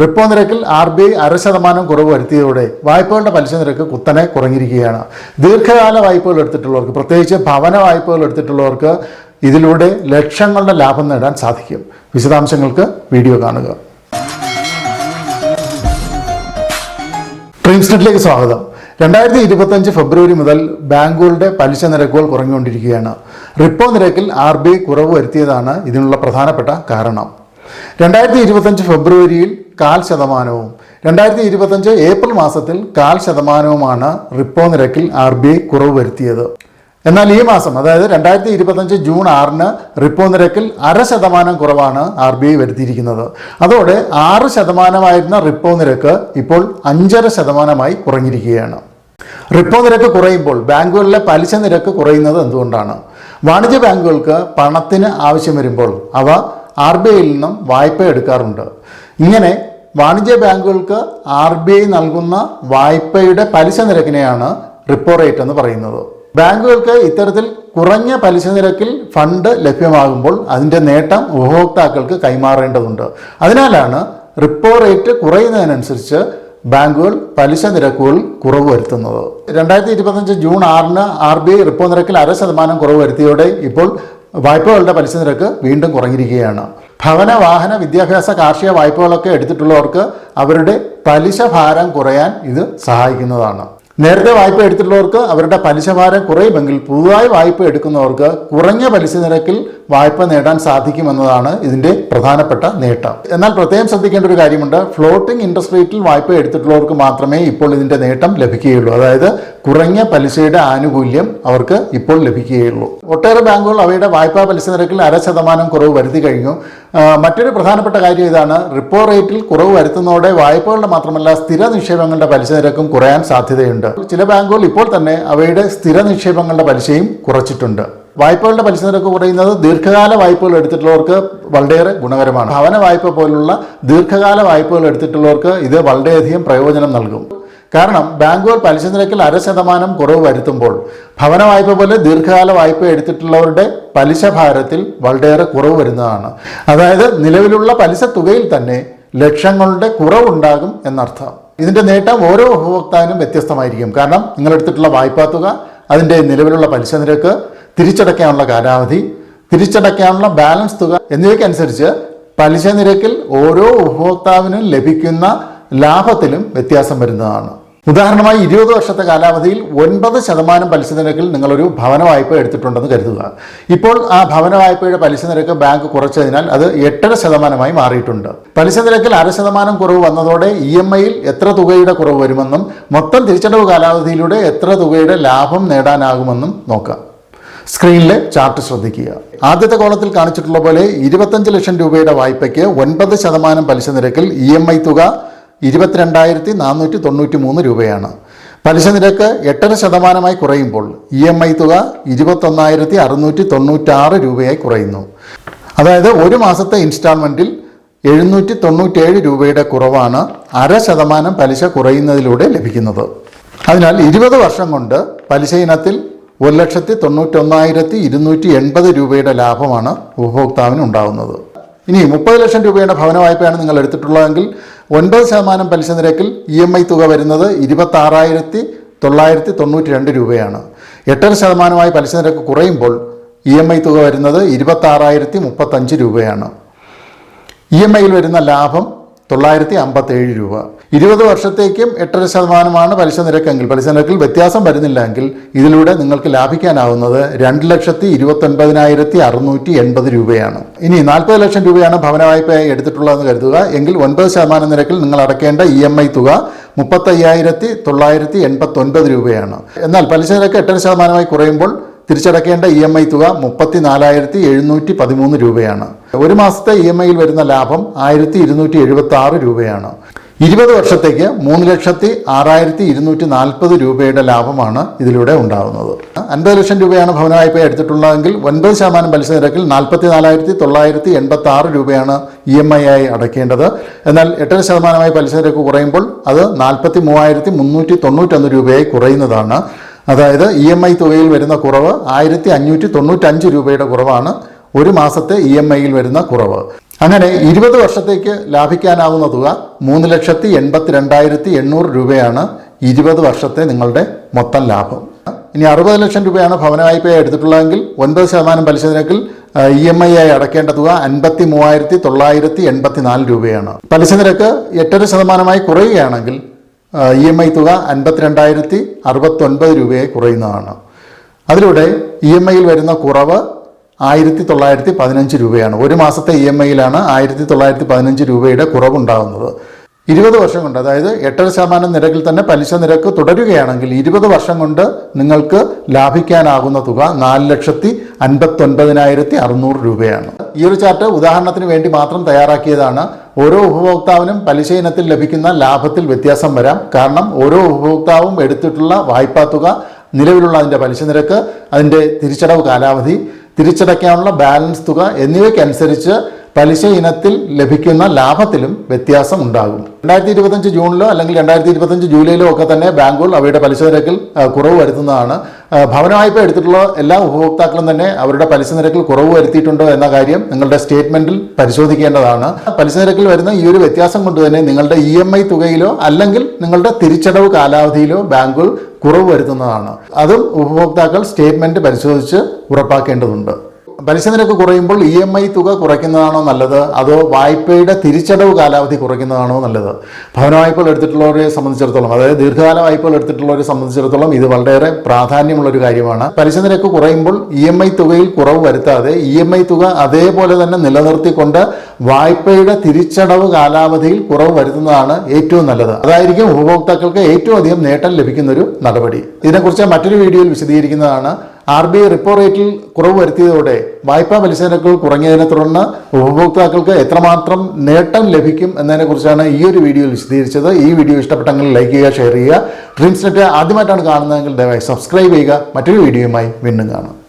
Repo നിരക്കിൽ R B I അര ശതമാനം കുറവ് വരുത്തിയതോടെ വായ്പകളുടെ പലിശ നിരക്ക് കുത്തനെ കുറഞ്ഞിരിക്കുകയാണ്. ദീർഘകാല വായ്പകൾ എടുത്തിട്ടുള്ളവർക്ക് പ്രത്യേകിച്ച് ഭവന വായ്പകൾ എടുത്തിട്ടുള്ളവർക്ക് ഇതിലൂടെ ലക്ഷങ്ങളുടെ ലാഭം നേടാൻ സാധിക്കും. വിശദാംശങ്ങൾക്ക് വീഡിയോ കാണുക. ട്രീംസ്റ്റിലേക്ക് സ്വാഗതം. രണ്ടായിരത്തി ഇരുപത്തഞ്ച് ഫെബ്രുവരി മുതൽ ബാങ്കുകളുടെ പലിശ നിരക്കുകൾ കുറഞ്ഞുകൊണ്ടിരിക്കുകയാണ്. റിപ്പോ നിരക്കിൽ ആർ ബി ഐ കുറവ് വരുത്തിയതാണ് ഇതിനുള്ള പ്രധാനപ്പെട്ട കാരണം. രണ്ടായിരത്തി ഇരുപത്തഞ്ച് ഫെബ്രുവരിയിൽ കാൽ ശതമാനവും. രണ്ടായിരത്തി ഇരുപത്തഞ്ച് ഏപ്രിൽ മാസത്തിൽ കാൽ ശതമാനവുമാണ് റിപ്പോ നിരക്കിൽ ആർ ബി ഐ കുറവ് വരുത്തിയത്. എന്നാൽ ഈ മാസം അതായത് രണ്ടായിരത്തി ഇരുപത്തഞ്ച് ജൂൺ ആറിന് റിപ്പോ നിരക്കിൽ അര ശതമാനം കുറവാണ് ആർ ബി ഐ വരുത്തിയിരിക്കുന്നത്. അതോടെ ആറ് ശതമാനമായിരുന്ന റിപ്പോ നിരക്ക് ഇപ്പോൾ അഞ്ചര ശതമാനമായി കുറഞ്ഞിരിക്കുകയാണ്. റിപ്പോ നിരക്ക് കുറയുമ്പോൾ ബാങ്കുകളിലെ പലിശ നിരക്ക് കുറയുന്നത് എന്തുകൊണ്ടാണ്? വാണിജ്യ ബാങ്കുകൾക്ക് പണത്തിന് ആവശ്യം വരുമ്പോൾ അവ ആർ ബി ഐയിൽ നിന്നും വായ്പ എടുക്കാറുണ്ട്. ഇങ്ങനെ വാണിജ്യ ബാങ്കുകൾക്ക് ആർ ബി ഐ നൽകുന്ന വായ്പയുടെ പലിശ നിരക്കിനെയാണ് റിപ്പോ റേറ്റ് എന്ന് പറയുന്നത്. ബാങ്കുകൾക്ക് ഇത്തരത്തിൽ കുറഞ്ഞ പലിശ നിരക്കിൽ ഫണ്ട് ലഭ്യമാകുമ്പോൾ അതിന്റെ നേട്ടം ഉപഭോക്താക്കൾക്ക് കൈമാറേണ്ടതുണ്ട്. അതിനാലാണ് റിപ്പോ റേറ്റ് കുറയുന്നതിനനുസരിച്ച് ബാങ്കുകൾ പലിശ നിരക്കുകൾ കുറവ് വരുത്തുന്നത്. രണ്ടായിരത്തി ഇരുപത്തഞ്ച് ജൂൺ ആറിന് ആർ ബി ഐ റിപ്പോ നിരക്കിൽ അര ശതമാനം കുറവ് വരുത്തിയോടെ ഇപ്പോൾ വായ്പകളുടെ പലിശ നിരക്ക് വീണ്ടും കുറഞ്ഞിരിക്കുകയാണ്. ഭവന വാഹന വിദ്യാഭ്യാസ കാർഷിക വായ്പകളൊക്കെ എടുത്തിട്ടുള്ളവർക്ക് അവരുടെ പലിശ ഭാരം കുറയാൻ ഇത് സഹായിക്കുന്നതാണ്. നേരത്തെ വായ്പ എടുത്തിട്ടുള്ളവർക്ക് അവരുടെ പലിശ ഭാരം കുറയുമെങ്കിൽ പുതുതായി വായ്പ എടുക്കുന്നവർക്ക് കുറഞ്ഞ പലിശ നിരക്കിൽ വായ്പ നേടാൻ സാധിക്കുമെന്നതാണ് ഇതിന്റെ പ്രധാനപ്പെട്ട നേട്ടം. എന്നാൽ പ്രത്യേകം ശ്രദ്ധിക്കേണ്ട ഒരു കാര്യമുണ്ട്. ഫ്ലോട്ടിംഗ് ഇൻട്രസ്റ്റ് റേറ്റിൽ വായ്പ എടുത്തിട്ടുള്ളവർക്ക് മാത്രമേ ഇപ്പോൾ ഇതിന്റെ നേട്ടം ലഭിക്കുകയുള്ളൂ. അതായത് കുറഞ്ഞ പലിശയുടെ ആനുകൂല്യം അവർക്ക് ഇപ്പോൾ ലഭിക്കുകയുള്ളൂ. ഒട്ടേറെ ബാങ്കുകൾ അവയുടെ വായ്പാ പലിശ നിരക്കിൽ അര ശതമാനം കുറവ് വരുത്തി കഴിഞ്ഞു. മറ്റൊരു പ്രധാനപ്പെട്ട കാര്യം ഇതാണ്. റിപ്പോ റേറ്റിൽ കുറവ് വരുത്തുന്നതോടെ വായ്പകളുടെ മാത്രമല്ല സ്ഥിര നിക്ഷേപങ്ങളുടെ പലിശ നിരക്കും കുറയാൻ സാധ്യതയുണ്ട്. ചില ബാങ്കുകൾ ഇപ്പോൾ തന്നെ അവയുടെ സ്ഥിര നിക്ഷേപങ്ങളുടെ പലിശയും കുറച്ചിട്ടുണ്ട്. വായ്പകളുടെ പലിശ നിരക്ക് കുറയുന്നത് ദീർഘകാല വായ്പകൾ എടുത്തിട്ടുള്ളവർക്ക് വളരെയേറെ ഗുണകരമാണ്. ഭവന വായ്പ പോലുള്ള ദീർഘകാല വായ്പകൾ എടുത്തിട്ടുള്ളവർക്ക് ഇത് വളരെയധികം പ്രയോജനം നൽകും. കാരണം ബാങ്കുകൾ പലിശ നിരക്കിൽ അര ശതമാനം കുറവ് വരുത്തുമ്പോൾ ഭവന വായ്പ പോലെ ദീർഘകാല വായ്പ എടുത്തിട്ടുള്ളവരുടെ പലിശ ഭാരത്തിൽ വളരെയേറെ കുറവ് വരുന്നതാണ്. അതായത് നിലവിലുള്ള പലിശ തുകയിൽ തന്നെ ലക്ഷങ്ങളുടെ കുറവുണ്ടാകും എന്നർത്ഥം. ഇതിന്റെ നേട്ടം ഓരോ ഉപഭോക്താവിനും വ്യത്യസ്തമായിരിക്കും. കാരണം നിങ്ങൾ എടുത്തിട്ടുള്ള വായ്പാ തുക അതിന്റെ നിലവിലുള്ള പലിശ നിരക്ക് തിരിച്ചടയ്ക്കാനുള്ള കാലാവധി തിരിച്ചടയ്ക്കാനുള്ള ബാലൻസ് തുക എന്നിവയ്ക്കനുസരിച്ച് പലിശ നിരക്കിൽ ഓരോ ഉപഭോക്താവിനും ലഭിക്കുന്ന ലാഭത്തിലും വ്യത്യാസം വരുന്നതാണ്. ഉദാഹരണമായി ഇരുപത് വർഷത്തെ കാലാവധിയിൽ ഒൻപത് ശതമാനം പലിശ നിരക്കിൽ നിങ്ങളൊരു ഭവന വായ്പ എടുത്തിട്ടുണ്ടെന്ന് കരുതുക. ഇപ്പോൾ ആ ഭവന വായ്പയുടെ പലിശ നിരക്ക് ബാങ്ക് കുറച്ചതിനാൽ അത് എട്ടര ശതമാനമായി മാറിയിട്ടുണ്ട്. പലിശ നിരക്കിൽ അര ശതമാനം കുറവ് വന്നതോടെ ഇ എം ഐയിൽ എത്ര തുകയുടെ കുറവ് വരുമെന്നും മൊത്തം തിരിച്ചടവ് കാലാവധിയിലൂടെ എത്ര തുകയുടെ ലാഭം നേടാനാകുമെന്നും നോക്കാം. സ്ക്രീനിലെ ചാർട്ട് ശ്രദ്ധിക്കുക. ആദ്യത്തെ കോളത്തിൽ കാണിച്ചിട്ടുള്ള പോലെ ഇരുപത്തഞ്ച് ലക്ഷം രൂപയുടെ വായ്പയ്ക്ക് ഒൻപത് ശതമാനം പലിശ നിരക്കിൽ ഇ എം ഐ തുക ഇരുപത്തിരണ്ടായിരത്തി നാനൂറ്റി തൊണ്ണൂറ്റി മൂന്ന് രൂപയാണ്. പലിശ നിരക്ക് എട്ടര ശതമാനമായി കുറയുമ്പോൾ ഇ എം ഐ തുക ഇരുപത്തൊന്നായിരത്തി അറുന്നൂറ്റി തൊണ്ണൂറ്റാറ് രൂപയായി കുറയുന്നു. അതായത് ഒരു മാസത്തെ ഇൻസ്റ്റാൾമെന്റിൽ എഴുന്നൂറ്റി തൊണ്ണൂറ്റേഴ് രൂപയുടെ കുറവാണ് അര ശതമാനം പലിശ കുറയുന്നതിലൂടെ ലഭിക്കുന്നത്. അതിനാൽ ഇരുപത് വർഷം കൊണ്ട് പലിശ ഇനത്തിൽ ഒരു ലക്ഷത്തി തൊണ്ണൂറ്റൊന്നായിരത്തി ഇരുന്നൂറ്റി എൺപത് രൂപയുടെ ലാഭമാണ് ഉപഭോക്താവിന് ഉണ്ടാകുന്നത് ഇനി മുപ്പത് ലക്ഷം രൂപയുടെ ഭവന വായ്പയാണ് നിങ്ങൾ എടുത്തിട്ടുള്ളതെങ്കിൽ ഒൻപത് ശതമാനം പലിശ നിരക്കിൽ ഇ എം ഐ തുക വരുന്നത് ഇരുപത്താറായിരത്തി തൊള്ളായിരത്തി തൊണ്ണൂറ്റി രണ്ട് രൂപയാണ്. എട്ടര ശതമാനമായി പലിശ നിരക്ക് കുറയുമ്പോൾ ഇ എം ഐ തുക വരുന്നത് ഇരുപത്താറായിരത്തി മുപ്പത്തഞ്ച് രൂപയാണ്. ഇ എം ഐയിൽ വരുന്ന ലാഭം തൊള്ളായിരത്തി അമ്പത്തേഴ് രൂപ. ഇരുപത് വർഷത്തേക്കും എട്ടര ശതമാനമാണ് പലിശ നിരക്കെങ്കിൽ. പലിശ നിരക്കിൽ വ്യത്യാസം വരുന്നില്ലെങ്കിൽ ഇതിലൂടെ നിങ്ങൾക്ക് ലാഭിക്കാനാവുന്നത് രണ്ട് ലക്ഷത്തി ഇരുപത്തൊൻപതിനായിരത്തി അറുന്നൂറ്റി എൺപത് രൂപയാണ്. ഇനി നാൽപ്പത് ലക്ഷം രൂപയാണ് ഭവന വായ്പ എടുത്തിട്ടുള്ളതെന്ന് കരുതുക. എങ്കിൽ ഒൻപത് ശതമാനം നിരക്കിൽ നിങ്ങൾ അടക്കേണ്ട ഇ എം ഐ തുക മുപ്പത്തയ്യായിരത്തി തൊള്ളായിരത്തി എൺപത്തൊൻപത് രൂപയാണ്. എന്നാൽ പലിശ നിരക്ക് എട്ടര ശതമാനമായി കുറയുമ്പോൾ തിരിച്ചടക്കേണ്ട ഇ എം ഐ തുക മുപ്പത്തി നാലായിരത്തി എഴുന്നൂറ്റി പതിമൂന്ന് രൂപയാണ്. ഒരു മാസത്തെ ഇ എം ഐയിൽ വരുന്ന ലാഭം ആയിരത്തി ഇരുന്നൂറ്റി എഴുപത്തി ആറ് രൂപയാണ്. ഇരുപത് വർഷത്തേക്ക് മൂന്ന് ലക്ഷത്തി ആറായിരത്തി ഇരുന്നൂറ്റി നാൽപ്പത് രൂപയുടെ ലാഭമാണ് ഇതിലൂടെ ഉണ്ടാകുന്നത് അൻപത് ലക്ഷം രൂപയാണ് ഭവന വായ്പ എടുത്തിട്ടുള്ളതെങ്കിൽ ഒൻപത് ശതമാനം പലിശ നിരക്കിൽ നാൽപ്പത്തി നാലായിരത്തി തൊള്ളായിരത്തി എൺപത്തി ആറ് രൂപയാണ് ഇ എം ഐ ആയി അടയ്ക്കേണ്ടത്. എന്നാൽ എട്ടര ശതമാനമായി പലിശ നിരക്ക് കുറയുമ്പോൾ അത് നാൽപ്പത്തി മൂവായിരത്തി മുന്നൂറ്റി തൊണ്ണൂറ്റൊന്ന് രൂപയായി കുറയുന്നതാണ്. അതായത് ഇ എം ഐ തുകയിൽ വരുന്ന കുറവ് ആയിരത്തി അഞ്ഞൂറ്റി തൊണ്ണൂറ്റഞ്ച് രൂപയുടെ കുറവാണ്. ഒരു മാസത്തെ ഇ എം ഐയിൽ വരുന്ന കുറവ്. അങ്ങനെ ഇരുപത് വർഷത്തേക്ക് ലാഭിക്കാനാവുന്ന തുക മൂന്ന് ലക്ഷത്തി എൺപത്തി രണ്ടായിരത്തി എണ്ണൂറ് രൂപയാണ് ഇരുപത് വർഷത്തെ നിങ്ങളുടെ മൊത്തം ലാഭം. ഇനി അറുപത് ലക്ഷം രൂപയാണ് ഭവന വായ്പയായി എടുത്തിട്ടുള്ളതെങ്കിൽ ഒൻപത് ശതമാനം പലിശ നിരക്കിൽ ഇ എം ഐ ആയി അടക്കേണ്ട തുക അൻപത്തി മൂവായിരത്തി തൊള്ളായിരത്തി എൺപത്തി നാല് രൂപയാണ്. പലിശ നിരക്ക് എട്ടര ശതമാനമായി കുറയുകയാണെങ്കിൽ ഇ എം ഐ തുക അൻപത്തിരണ്ടായിരത്തി അറുപത്തൊൻപത് രൂപയായി കുറയുന്നതാണ്. അതിലൂടെ ഇ എം ഐയിൽ വരുന്ന കുറവ് ആയിരത്തി തൊള്ളായിരത്തി പതിനഞ്ച് രൂപയാണ്. ഒരു മാസത്തെ ഇ എം ഐയിലാണ് ആയിരത്തി തൊള്ളായിരത്തി പതിനഞ്ച് രൂപയുടെ കുറവുണ്ടാകുന്നത്. ഇരുപത് വർഷം കൊണ്ട് അതായത് എട്ടര ശതമാനം നിരക്കിൽ തന്നെ പലിശ നിരക്ക് തുടരുകയാണെങ്കിൽ ഇരുപത് വർഷം കൊണ്ട് നിങ്ങൾക്ക് ലാഭിക്കാനാകുന്ന തുക നാല് ലക്ഷത്തി അൻപത്തൊൻപതിനായിരത്തി അറുന്നൂറ് രൂപയാണ്. ഈ ഒരു ചാർട്ട് ഉദാഹരണത്തിന് വേണ്ടി മാത്രം തയ്യാറാക്കിയതാണ്. ഓരോ ഉപഭോക്താവിനും പലിശ ഇനത്തിൽ ലഭിക്കുന്ന ലാഭത്തിൽ വ്യത്യാസം വരാം. കാരണം ഓരോ ഉപഭോക്താവും എടുത്തിട്ടുള്ള വായ്പാ തുക നിലവിലുള്ള അതിന്റെ പലിശ നിരക്ക് അതിന്റെ തിരിച്ചടവ് കാലാവധി തിരിച്ചടയ്ക്കാനുള്ള ബാലൻസ് തുക എന്നിവയ്ക്കനുസരിച്ച് പലിശ ഇനത്തിൽ ലഭിക്കുന്ന ലാഭത്തിലും വ്യത്യാസം ഉണ്ടാകും. രണ്ടായിരത്തി ഇരുപത്തഞ്ച് ജൂണിലോ അല്ലെങ്കിൽ രണ്ടായിരത്തി ഇരുപത്തഞ്ച് ജൂലൈയിലോ ഒക്കെ തന്നെ ബാങ്കുകൾ അവയുടെ പലിശ നിരക്കിൽ കുറവ് വരുത്തുന്നതാണ്. ഭവന വായ്പ എടുത്തിട്ടുള്ള എല്ലാ ഉപഭോക്താക്കളും തന്നെ അവരുടെ പലിശ നിരക്കിൽ കുറവ് വരുത്തിയിട്ടുണ്ടോ എന്ന കാര്യം നിങ്ങളുടെ സ്റ്റേറ്റ്മെന്റിൽ പരിശോധിക്കേണ്ടതാണ്. പലിശ നിരക്കിൽ വരുന്ന ഈ ഒരു വ്യത്യാസം കൊണ്ട് തന്നെ നിങ്ങളുടെ ഇ എം ഐ തുകയിലോ അല്ലെങ്കിൽ നിങ്ങളുടെ തിരിച്ചടവ് കാലാവധിയിലോ ബാങ്കുകൾ കുറവ് വരുത്തുന്നതാണ്. അതും ഉപഭോക്താക്കൾ സ്റ്റേറ്റ്മെന്റ് പരിശോധിച്ച് ഉറപ്പാക്കേണ്ടതുണ്ട്. പലിശ നിരക്ക് കുറയുമ്പോൾ ഇ എം ഐ തുക കുറയ്ക്കുന്നതാണോ നല്ലത്? അതോ വായ്പയുടെ തിരിച്ചടവ് കാലാവധി കുറയ്ക്കുന്നതാണോ നല്ലത്? ഭവന വായ്പകൾ എടുത്തിട്ടുള്ളവരെ സംബന്ധിച്ചിടത്തോളം അതായത് ദീർഘകാല വായ്പകൾ എടുത്തിട്ടുള്ളവരെ സംബന്ധിച്ചിടത്തോളം ഇത് വളരെയേറെ പ്രാധാന്യമുള്ള ഒരു കാര്യമാണ്. പലിശ നിരക്ക് കുറയുമ്പോൾ ഇ എം ഐ തുകയിൽ കുറവ് വരുത്താതെ ഇ എം ഐ തുക അതേപോലെ തന്നെ നിലനിർത്തിക്കൊണ്ട് വായ്പയുടെ തിരിച്ചടവ് കാലാവധിയിൽ കുറവ് വരുത്തുന്നതാണ് ഏറ്റവും നല്ലത്. അതായിരിക്കും ഉപഭോക്താക്കൾക്ക് ഏറ്റവും അധികം നേട്ടം ലഭിക്കുന്ന ഒരു നടപടി. ഇതിനെക്കുറിച്ച് മറ്റൊരു വീഡിയോയിൽ വിശദീകരിക്കുന്നതാണ് ആർ ബി ഐ റിപ്പോ റേറ്റിൽ കുറവ് വരുത്തിയതോടെ വായ്പാ പലിശ നിരക്കൾ കുറഞ്ഞതിനെ തുടർന്ന് ഉപഭോക്താക്കൾക്ക് എത്രമാത്രം നേട്ടം ലഭിക്കും എന്നതിനെക്കുറിച്ചാണ് ഈ ഒരു വീഡിയോയിൽ വിശദീകരിച്ചത്. ഈ വീഡിയോ ഇഷ്ടപ്പെട്ടെങ്കിൽ ലൈക്ക് ചെയ്യുക ഷെയർ ചെയ്യുക. ഡ്രീംസ് നെറ്റ് ആദ്യമായിട്ടാണ് കാണുന്നതെങ്കിൽ ദയവായി സബ്സ്ക്രൈബ് ചെയ്യുക. മറ്റൊരു വീഡിയോയുമായി വീണ്ടും കാണാം.